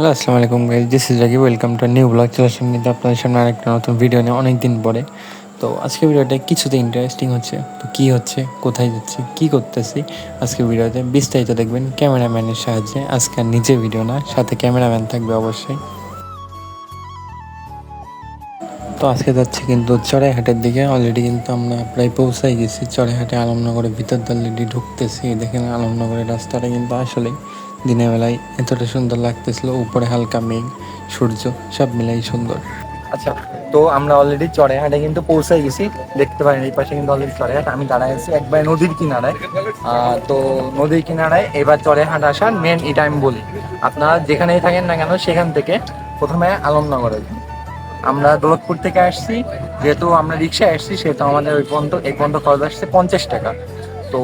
Hello, আসসালামু আলাইকুম guys this is রাকি ওয়েলকাম টু নিউ ব্লগ চলে আসলাম কিন্তু আপনাদের সামনে আরেকটা নতুন ভিডিও নিয়ে অনেক দিন পরে। তো আজকে ভিডিওটা কিছুতে ইন্টারেস্টিং হচ্ছে। তো কী হচ্ছে, কোথায় যাচ্ছে, কী করতেছি আজকে ভিডিওতে বিস্তারিত দেখবেন ক্যামেরাম্যানের সাহায্যে। আজকে আর নিজে ভিডিও না, সাথে ক্যামেরাম্যান থাকবে অবশ্যই। তো আজকে যাচ্ছি কিন্তু চড়াইহাটের দিকে। অলরেডি কিন্তু আমরা প্রায় পৌঁছাই গেছি। চড়াইহাটে আলমনগরের ভিতর অলরেডি ঢুকতেছি। দেখেন আলমনগরের রাস্তাটা কিন্তু আসলেই দিনের বেলায় এতটা সুন্দর লাগতেছিল, উপরে হালকা মেঘ, সূর্য, সব মিলাই সুন্দর। আচ্ছা তো আমরা অলরেডি চড়াইহাটে কিন্তু পৌঁছাই গেছি, দেখতে পারেন এই পাশে কিন্তু অলরেডি চড়াইহাট, আমি দাঁড়ায় আছি একবার নদীর কিনারায়। তো নদীর কিনারায় এবার চড়াইহাট আসার মেন এটা আমি বলি। আপনারা যেখানেই থাকেন না কেন, সেখান থেকে প্রথমে আলমনগর আমরা দৌলতপুর থেকে আসছি, যেহেতু আমরা রিক্সায় আসছি, সেহেতু আমাদের ওই পর্যন্ত, এই পর্যন্ত খরচ আসছে পঞ্চাশ টাকা। তো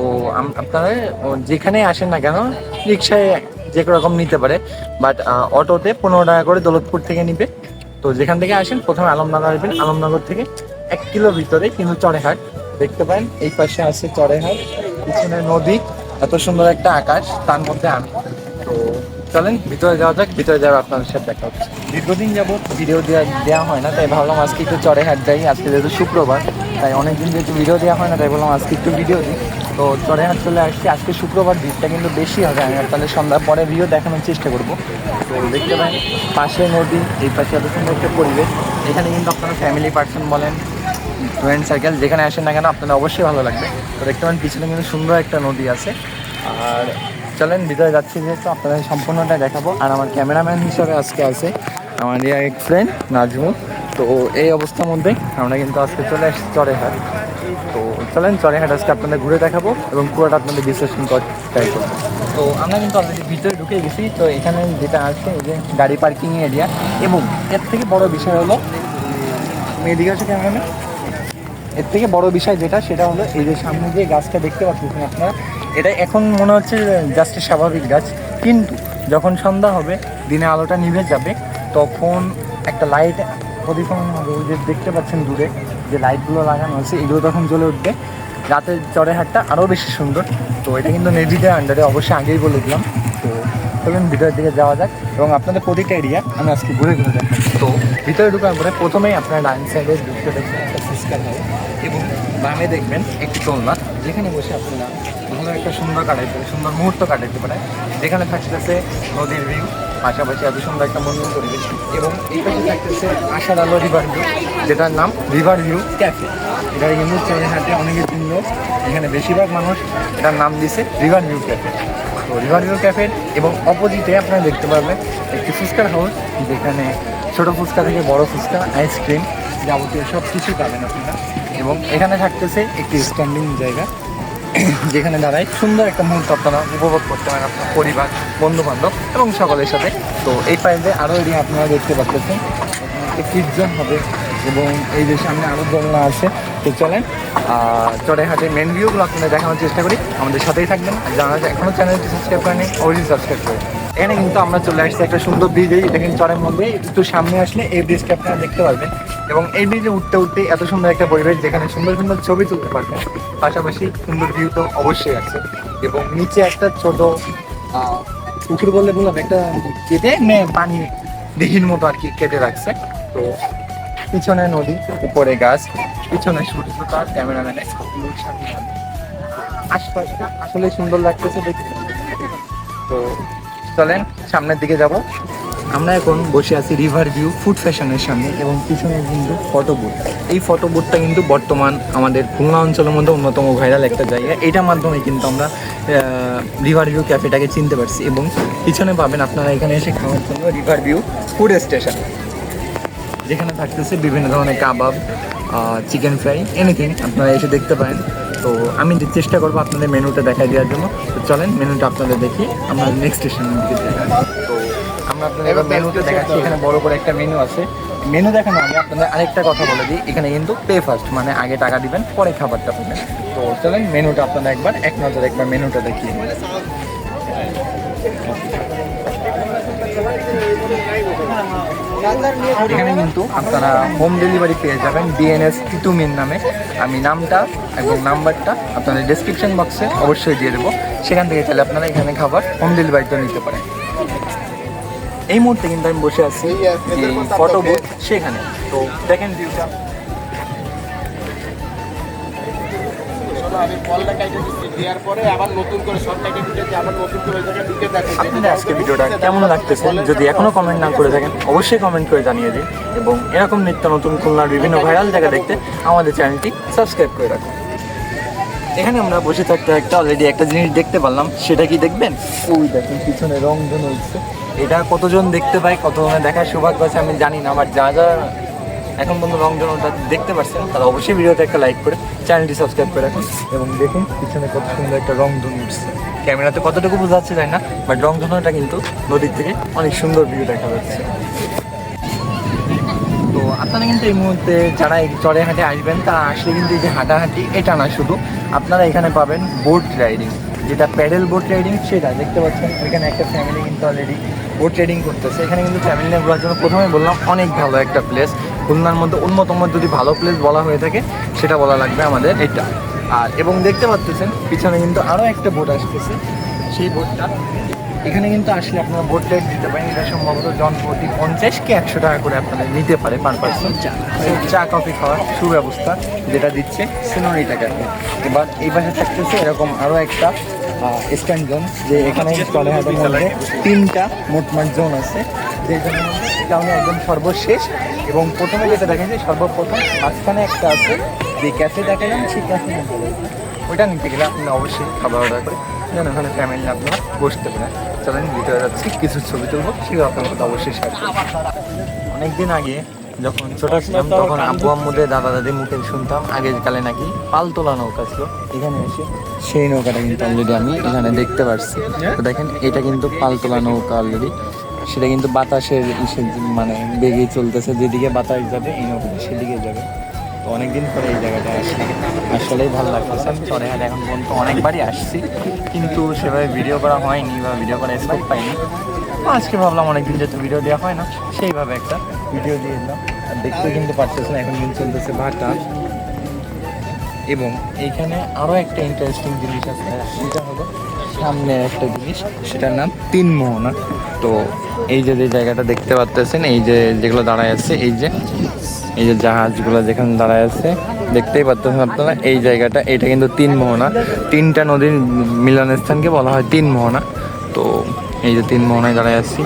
আপনারা যেখানে আসেন না কেন, রিক্সায় যে রকম নিতে পারে বাট অটোতে পনেরো টাকা করে দৌলতপুর থেকে নিবে। তো যেখান থেকে আসেন, প্রথমে আলমনগর আসবেন। আলমনগর থেকে এক কিলো ভিতরে কিন্তু চড়েহাট দেখতে পারেন, এই পাশে আছে চড়েহাট পিছনে নদী, এত সুন্দর একটা আকাশ, তার মধ্যে আমি। তো চলেন, ভিতরে যাওয়া যাক, ভিতরে যাওয়া আপনাদের সাথে দেখা হচ্ছে। দীর্ঘদিন যাবত ভিডিও দেওয়া দেওয়া হয় না, তাই ভাবলাম আজকে একটু চড়েহাট যাই। আজকে যেহেতু শুক্রবার, তাই অনেকদিন যেহেতু ভিডিও দেওয়া হয় না, তাই বললাম আজকে একটু ভিডিও দিই। তো চড়েহাট চলে আসছি। আজকে শুক্রবার, ভিড়টা কিন্তু বেশি হবে, আমি তাহলে সন্ধ্যার পরে ভিডিও দেখানোর চেষ্টা করব। তো দেখতে পারেন, পাশে নদী, এই পাশে এত সুন্দর একটা পরিবেশ। এখানে কিন্তু আপনারা ফ্যামিলি পার্সন বলেন ফ্রেন্ড সার্কেল যেখানে আসেন না কেন, আপনাদের অবশ্যই ভালো লাগবে। তো দেখতে পারেন, পিছনে কিন্তু সুন্দর একটা নদী আছে। আর চলেন, ভিতরে যাচ্ছি যেহেতু আপনাদের সম্পূর্ণটা দেখাবো। আর আমার ক্যামেরাম্যান হিসাবে আজকে আছে আমার এক ফ্রেন্ড নাজমুল। তো এই অবস্থার মধ্যে আমরা কিন্তু আজকে চলে আসছি চড়েহাট তো চলেন চড়েহাট আজকে আপনাদের ঘুরে দেখাবো এবং পুরোটা আপনাদের বিশ্লেষণ করতে করব। তো আমরা কিন্তু অলরেডি ভিতরে ঢুকে গেছি, তো এখানে যেটা আছে, এই যে গাড়ি পার্কিং এরিয়া এবং এর থেকে বড় বিষয় হলো এদিকে আছে ক্যামেরাম্যান এর থেকে বড় বিষয় যেটা, সেটা হলো এই যে সামনে যে গাছটা দেখতে পাচ্ছেন আপনারা, এটা এখন মনে হচ্ছে জাস্ট স্বাভাবিক গাছ। কিন্তু যখন সন্ধ্যা হবে, দিনে আলোটা নিভে যাবে, তখন একটা লাইট প্রতিফলন হবে। ওই যে দেখতে পাচ্ছেন দূরে যে লাইটগুলো লাগানো হয়েছে এগুলো তখন জ্বলে উঠবে। রাতের চড়েহাটটা আরও বেশি সুন্দর। তো এটা কিন্তু নেভিদের আন্ডারে অবশ্যই আগেই বলে দিলাম। তো চলুন ভিতরের দিকে যাওয়া যাক এবং আপনাদের প্রতিটা এরিয়া আমি আজকে ঘুরে ঘুরে দেখাবো। তো ভিতরে ঢুকার পরে প্রথমেই আপনার ডাইন সাইডে ঢুকতে দেখবেন একটা ফুচকার হয় এবং বামে দেখবেন একটি দোলনা যেখানে বসে আপনারা ভালো একটা সুন্দর কাটাইতে সুন্দর মুহূর্ত কাটাইতে পারে যেখানে থাকতেছে নদীর ভিউ পাশাপাশি এত সুন্দর একটা মনোরম পরিবেশ এবং এই পাশে থাকতেছে আশার আলো রিভার ভিউ যেটার নাম রিভার ভিউ ক্যাফে এটা কিন্তু চড়েহাটে অনেকে চিনল এখানে বেশিরভাগ মানুষ এটার নাম দিছে রিভার ভিউ ক্যাফে তো ক্যাফে এবং অপোজিটে আপনারা দেখতে পারবেন একটি ফুচকার হাউস, যেখানে ছোট ফুচকা থেকে বড় ফুচকা আইসক্রিম যাবতীয় সব কিছুই পাবেন আপনারা। এবং এখানে থাকতেছে একটি স্ট্যান্ডিং জায়গা, যেখানে দাঁড়ায় সুন্দর একটা মুহূর্ত আপনারা উপভোগ করতে পারেন আপনার পরিবার বন্ধু বান্ধব এবং সকলের সাথে। তো এই পাইলে আরও এরিয়া আপনারা দেখতে পাচ্ছেন একটি কিটজন হবে এবং এই যে সামনে আরও দোলনা আছে তো চলেন। চড়াইহাটের মেন ভিউগুলো আপনাদের দেখানোর চেষ্টা করি। আমাদের সাথেই থাকবেন। আর যারা এখনও চ্যানেলটি সাবস্ক্রাইব করেনি অবশ্যই সাবস্ক্রাইব করে এখানে কিন্তু আমরা চলে আসছি একটা সুন্দর ব্রিজে কিন্তু চরের মধ্যে একটু সামনে আসলে এই ব্রিজকে আপনারা দেখতে পারবেন। এবং এই ব্রিজে উঠতে উঠতে এত সুন্দর একটা পরিবেশ, যেখানে সুন্দর সুন্দর ছবি তুলতে পারবেন। পাশাপাশি সুন্দর ভিউ তো অবশ্যই আছে। এবং নিচে একটা ছোট পুকুর বললে বললাম, একটা কেটে পানি দিঘির মতো আর কি কেটে রাখছে। তো পিছনে নদী, উপরে গাছ। পিছনে সূর্য তার ক্যামেরাম্যানে আশপাশটা আসলে সুন্দর লাগতেছে দেখতে। তো চলেন, সামনের দিকে যাব। আমরা এখন বসে আছি রিভার ভিউ ফুড ফ্যাশনের সামনে এবং পিছনে কিন্তু ফটো বুথ এই ফটো বুথটা কিন্তু বর্তমান আমাদের খুলনা অঞ্চলের মধ্যে অন্যতম ভাইরাল একটা জায়গা। এটার মাধ্যমে কিন্তু আমরা রিভার ভিউ ক্যাফেটাকে চিনতে পারছি এবং পিছনে পাবেন আপনারা এখানে এসে খাওয়ার জন্য রিভার ভিউ ফুড স্টেশন যেখানে থাকতেছে বিভিন্ন ধরনের কাবাব চিকেন ফ্রাই এনিথিং আপনারা এসে দেখতে পারেন। তো আমি যে চেষ্টা করব আপনাদের মেনুটা দেখাই দেওয়ার জন্য। তো চলেন মেনুটা আপনাদের দেখি। আমরা নেক্সট স্টেশনের দিকে যাই। তো আমরা আপনাদের মেনুটা দেখাচ্ছি। এখানে বড় করে একটা মেনু আছে। মেনু দেখানো আগে আপনাদের আরেকটা কথা বলে দিই। এখানে কিন্তু পে ফার্স্ট মানে আগে টাকা দিবেন পরে খাবারটা পাবেন। তো চলেন মেনুটা আপনারা একবার এক নজর একবার মেনুটা দেখিয়ে নিন। এখানে কিন্তু আপনারা হোম ডেলিভারি পেয়ে যাবেন ডিএনএস টিটুমিন নামে। আমি নামটা এবং নাম্বারটা আপনাদের ডেসক্রিপশন বক্সে অবশ্যই দিয়ে দেবো। সেখান থেকে চাইলে আপনারা এখানে খাবার হোম ডেলিভারিটা নিতে পারেন। এই মুহূর্তে কিন্তু আমি বসে আছি ফটো বুথ সেখানে। তো দেখেন ভিউটা। আমি কলটা কেটে দিচ্ছি। দেওয়ার পরে আবার নতুন করে সব কেটে দিতে আবার নতুন করে ওই জায়গায় ঢুকে দেখো আপনাদের আজকে ভিডিওটা কেমন লাগতেছে? যদি এখনও কমেন্ট না করে থাকেন অবশ্যই কমেন্ট করে জানিয়ে দিন এবং এরকম নিত্য নতুন খুলনার বিভিন্ন ভাইরাল জায়গা দেখতে আমাদের চ্যানেলটি সাবস্ক্রাইব করে রাখুন। এখানে আমরা বসে থাকতে একটা অলরেডি একটা জিনিস দেখতে পারলাম সেটা কি দেখবেন? ওই দেখেন পিছনে রং ধন হচ্ছে এটা কতজন দেখতে পায় কতজনে দেখার সৌভাগ্য আছে আমি জানি না বাট যা যা এখন পর্যন্ত রং ধনুটা দেখতে পাচ্ছেন তারা অবশ্যই ভিডিওতে একটা লাইক করে চ্যানেলটি সাবস্ক্রাইব করে রাখুন এবং দেখুন পিছনে কত সুন্দর একটা রং ধনু উঠছে। ক্যামেরাতে কতটুকু বোঝা যাচ্ছে তাই না বাট রং ধনুটা কিন্তু নদীর থেকে অনেক সুন্দর ভিউ দেখা যাচ্ছে। তো আপনারা কিন্তু এই মুহূর্তে যারা এই চড়ে হাটে আসবেন, তারা আসলে কিন্তু এই যে হাঁটাহাঁটি, এটা না শুধু, আপনারা এখানে পাবেন বোট রাইডিং যেটা প্যাডেল বোট রাইডিং সেটা দেখতে পাচ্ছেন, এখানে একটা ফ্যামিলি কিন্তু অলরেডি বোট রাইডিং করতেছে। এখানে কিন্তু ফ্যামিলি নিয়ে ঘোরার জন্য প্রথমে বললাম, অনেক ভালো একটা প্লেস খুলনার মধ্যে অন্যতম যদি ভালো প্লেস বলা হয়ে থাকে সেটা বলা লাগবে আমাদের এটা। আর এবং দেখতে পাচ্ছেন পিছনে কিন্তু আরও একটা বোট আসতেছে। সেই বোটটা এখানে কিন্তু আসলে আপনারা বোট রাইড দিতে পারেন। এটা সম্ভবত জন প্রতি পঞ্চাশ কি একশো টাকা করে আপনারা নিতে পারে পার পার্সন চা কফি খাওয়ার সুব্যবস্থা যেটা দিচ্ছে সিনোরি টাকাতে এবার এই পাশে থাকতেছে এরকম আরও একটা স্ট্যান্ড জোন যে এখানে চলে হাটের মধ্যে তিনটা মোটমাট জোন আছে। যে আমি একদম সর্বশেষ। এবং প্রথমে যেটা দেখেন যে সর্বপ্রথম মাঝখানে একটা আছে, যে ক্যাফে দেখালাম সেই ক্যাফে ওইটা নিতে গেলে আপনি অবশ্যই খাবার অর্ডার করে যেন ওখানে ফ্যামিলি আপনারা বসতে পারেন। চলেন ভিতরে যাচ্ছি, কিছু ছবি তুলবো, সেগুলো আপনার সাথে অবশ্যই শেয়ার অনেকদিন আগে যখন ছোট ছিলাম, তখন আব্বু আম্মুদের দাদা দাদির মুখে শুনতাম, আগের কালে নাকি পালতোলা নৌকা ছিল। এখানে এসে সেই নৌকাটা কিন্তু অলরেডি আমি এখানে দেখতে পারছি। তো দেখেন, এটা কিন্তু পালতোলা নৌকা অলরেডি সেটা কিন্তু বাতাসের মানে বেগে চলতেছে, যেদিকে বাতাস যাবে, এই সেদিকে যাবে। তো অনেকদিন পরে এই জায়গাটা আসছি আসলেই ভালো লাগতেছে। আমি চড়েহাট এখন পর্যন্ত অনেকবারই আসছি, কিন্তু সেভাবে ভিডিও করা হয়নি বা ভিডিও করা স্কোপ পাইনি। আজকে ভাবলাম অনেকদিন যেহেতু ভিডিও দেওয়া হয় না, সেইভাবে একটা ভিডিও দিয়ে দিলাম। আর দেখতে কিন্তু পারতেছে না, এখন কিন্তু চলতেছে ভাটা। এবং এইখানে আরও একটা ইন্টারেস্টিং জিনিস আছে, সেটা হলো সামনে একটা জিনিস, সেটার নাম তিন মোহনা তো এই যে যে জায়গাটা দেখতে পাচ্তেছেন এই যে যেগুলো দাঁড়ায় আছে, এই যে এই যে জাহাজগুলো যেখানে দাঁড়ায় আছে, দেখতেই পাচ্ছেন আপনারা, এই জায়গাটা, এটা কিন্তু তিন মোহনা। তিনটা নদীর মিলনস্থানকে বলা হয় তিন মোহনা। তো এই যে তিন মোহনায় দাঁড়ায় আছি।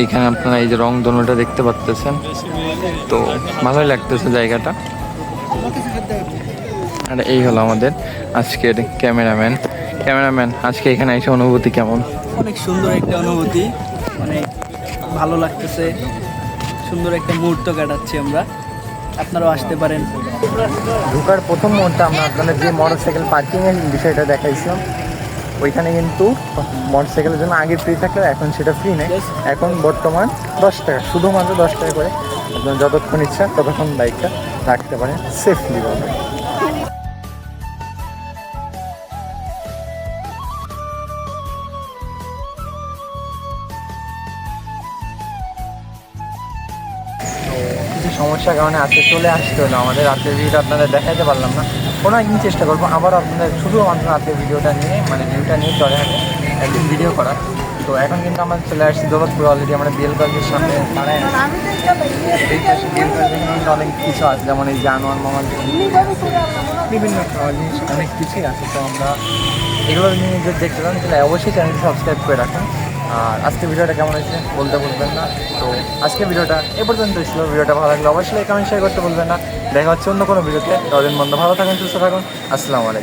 এইখানে আপনারা এই যে রং দোনোটা দেখতে পাচ্তেছেন তো ভালোই লাগতেছে জায়গাটা। আর এই হলো আমাদের আজকের ক্যামেরাম্যান। ক্যামেরাম্যান, আজকে এখানে এসে অনুভূতি কেমন? অনেক সুন্দর একটা অনুভূতি। অনেক ভালো লাগতেছে। সুন্দর একটা মুহূর্ত কাটাচ্ছি আমরা। আপনারাও আসতে পারেন। ঢোকার প্রথম মুহূর্তে আমরা আপনাদের যে মোটর সাইকেল পার্কিংয়ের বিষয়টা দেখাইছিলাম ওইখানে কিন্তু মোটর সাইকেলের জন্য আগে ফ্রি থাকলেও এখন সেটা ফ্রি নেই। এখন বর্তমান দশ টাকা শুধুমাত্র দশ টাকা করে। আপনার যতক্ষণ ইচ্ছা ততক্ষণ বাইকটা রাখতে পারেন সেফলি ভাবে। সমস্যার কারণে আজকে চলে আসতে হলো আমাদের রাতের ভিডিওটা আপনাদের দেখাতে পারলাম না। কোনো একদিন চেষ্টা করব। আবার আপনাদের শুধুমাত্র রাতের ভিডিওটা নিয়ে মানে ভিউটা নিয়ে চলে আসে একদিন ভিডিও করা তো এখন কিন্তু আমরা চলে আসছি দৌলতপুর। অলরেডি আমরা বিএল কলেজের সামনে দাঁড়ায় অনেক কিছু আছে। যেমন এই জানোয়ার মামার বিভিন্ন জিনিস অনেক কিছুই আছে। তো আমরা এগুলো নিয়ে যদি দেখতে চান তাহলে অবশ্যই চ্যানেলটি সাবস্ক্রাইব করে রাখুন। আর আজকে ভিডিওটা কেমন হয়েছে বলতে বলবেন না। তো আজকে ভিডিওটা এ পর্যন্ত ছিল। ভিডিওটা ভালো লাগলে অবশ্যই কমেন্ট শেয়ার করতে বলবেন না। দেখা হচ্ছে অন্য কোনো ভিডিওতে। ততদিন মন্দ ভালো থাকুন, সুস্থ থাকুন। আসসালামু আলাইকুম।